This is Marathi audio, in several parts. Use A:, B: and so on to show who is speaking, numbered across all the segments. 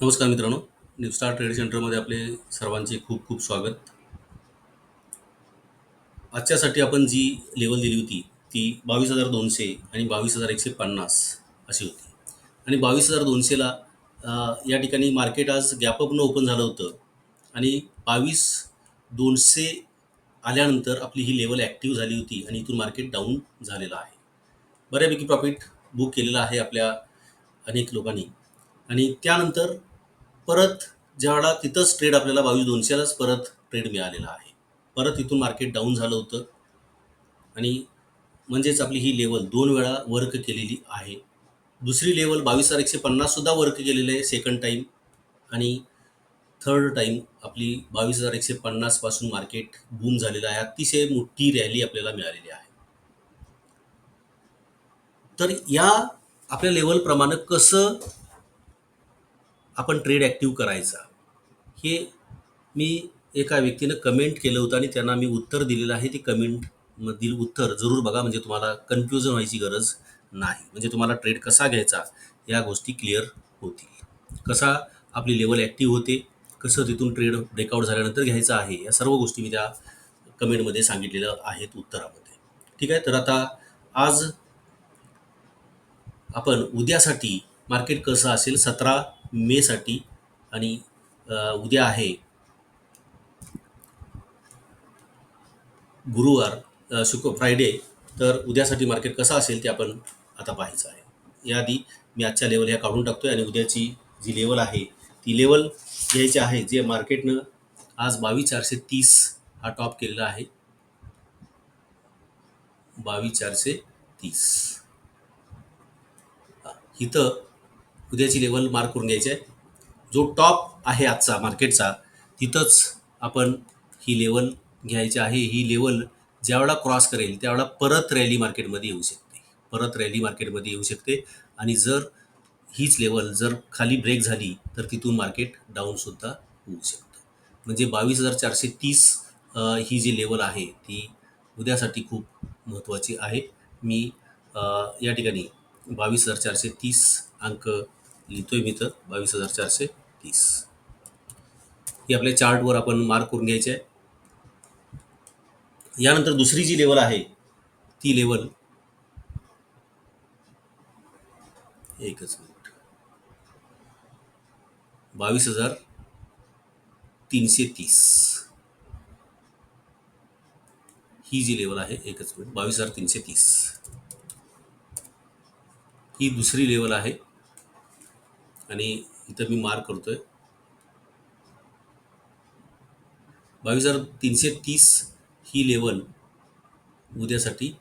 A: नमस्कार मित्रांनो. न्यू स्टार ट्रेड सेंटरमध्ये आपले सर्वांचे खूप खूप स्वागत. आजच्यासाठी आपण जी लेवल दिली होती ती बावीस हजार दोनशे आणि बावीस हजार एकशे पन्नास अशी होती. आणि बावीस हजार दोनशेला या ठिकाणी मार्केट आज गॅपअपनं ओपन झालं होतं. आणि बावीस दोनशे आल्यानंतर आपली ही लेवल ॲक्टिव्ह झाली होती आणि इथून मार्केट डाऊन झालेलं आहे. बऱ्यापैकी प्रॉफिट बुक केलेलं आहे आपल्या अनेक लोकांनी. आणि त्यानंतर परत ज्यावेळा तिथंच ट्रेड आपल्याला बावीस दोनशेलाच परत ट्रेड मिळालेला आहे. परत इथून मार्केट डाऊन झालं होतं. आणि म्हणजेच आपली ही लेवल दोन वेळा वर्क केलेली आहे. दुसरी लेवल बावीस हजार एकशे पन्नाससुद्धा वर्क केलेलं आहे सेकंड टाईम आणि थर्ड टाईम आपली बावीस हजार एकशे पन्नासपासून मार्केट बूम झालेलं आहे. अतिशय मोठी रॅली आपल्याला मिळालेली आहे. तर या आपल्या लेवलप्रमाणे कसं आपण ट्रेड ॲक्टिव्ह करायचा. हे मी एका व्यक्तीनं कमेंट केलं होतं आणि त्यांना मी उत्तर दिलेलं आहे. ते कमेंटमधील उत्तर जरूर बघा म्हणजे तुम्हाला कन्फ्युजन व्हायची गरज नाही. म्हणजे तुम्हाला ट्रेड कसा घ्यायचा या गोष्टी क्लिअर होतील. कसा आपली लेवल ॲक्टिव्ह होते कसं तिथून ट्रेड ब्रेकआउट झाल्यानंतर घ्यायचं आहे या सर्व गोष्टी मी त्या कमेंटमध्ये सांगितलेल्या आहेत उत्तरामध्ये. ठीक आहे? तर आता आज आपण उद्यासाठी मार्केट कसं असेल सतरा मेसाठी आणि उद्या आहे. गुरुवार शुक्र फ्रायडे तर उद्यासाठी मार्केट कसं असेल ते आपण आता पाहायचं आहे. याआधी मी आजच्या लेवल ह्या काढून टाकतो आहे आणि उद्याची जी लेवल आहे ती लेवल घ्यायची आहे जे मार्केटनं आज बावीस चारशे तीस हा टॉप केलेला आहे. बावीस चारशे तीस. इथं उद्याची लेवल मार्क करून घ्यायची आहे. जो टॉप आहे आजचा मार्केटचा तिथंच आपण ही लेवल घ्यायची आहे. ही लेवल ज्यावेळा क्रॉस करेल त्यावेळा परत रॅली मार्केटमध्ये येऊ शकते. परत रॅली मार्केटमध्ये येऊ शकते. आणि जर हीच लेवल जर खाली ब्रेक झाली तर तिथून मार्केट डाऊनसुद्धा होऊ शकतं. म्हणजे बावीस हजार चारशे तीस ही जी लेवल आहे ती उद्यासाठी खूप महत्त्वाची आहे. मी या ठिकाणी बावीस हजार चारशे तीस अंक लिहितोय मी तर बावीस हजार चारशे तीस. ही आपल्या चार्टवर आपण मार्क करून घ्यायचे आहे. यानंतर दुसरी जी लेवल आहे ती लेवल एकच मिनिट. बावीस हजार तीनशे तीस. ही जी लेवल आहे एकच मिनिट बावीस हजार तीनशे तीस. ही दुसरी लेवल आहे आणि इथं मी मार्क करतोय. बावीस हजार तीनशे तीस ही लेवल उद्यासाठी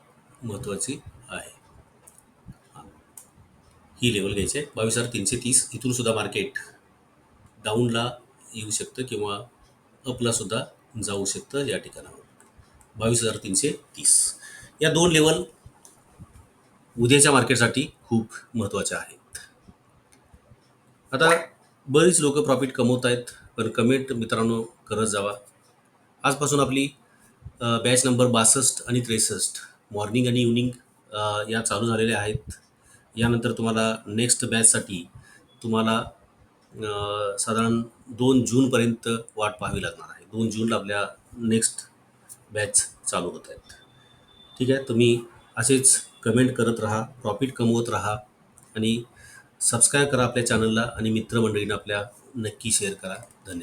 A: महत्त्वाची आहे. ही लेवल घ्यायची आहे. बावीस हजार तीनशे तीस इथून सुद्धा मार्केट डाऊनला येऊ शकतं किंवा अपला सुद्धा जाऊ शकतं या ठिकाणावर. बावीस हजार तीनशे तीस. या दोन लेवल उद्याच्या मार्केटसाठी खूप महत्त्वाच्या आहेत. आता बरीच लोक प्रॉफिट कमवत आहेत पण कमेंट मित्रांनो करत जावा. आजपासून आपली बॅच नंबर बासष्ट आणि त्रेसष्ट मॉर्निंग आणि इव्हनिंग या चालू झालेल्या आहेत. यानंतर तुम्हाला नेक्स्ट बॅचसाठी तुम्हाला साधारण दोन जूनपर्यंत वाट पाहावी लागणार आहे. दोन जूनला आपल्या नेक्स्ट बॅच चालू होत आहेत. ठीक आहे? तुम्ही असेच कमेंट करत राहा प्रॉफिट कमवत राहा आणि सबस्क्राईब करा आपल्या चॅनलला आणि मित्रमंडळींना आपल्या नक्की शेअर करा. धन्यवाद.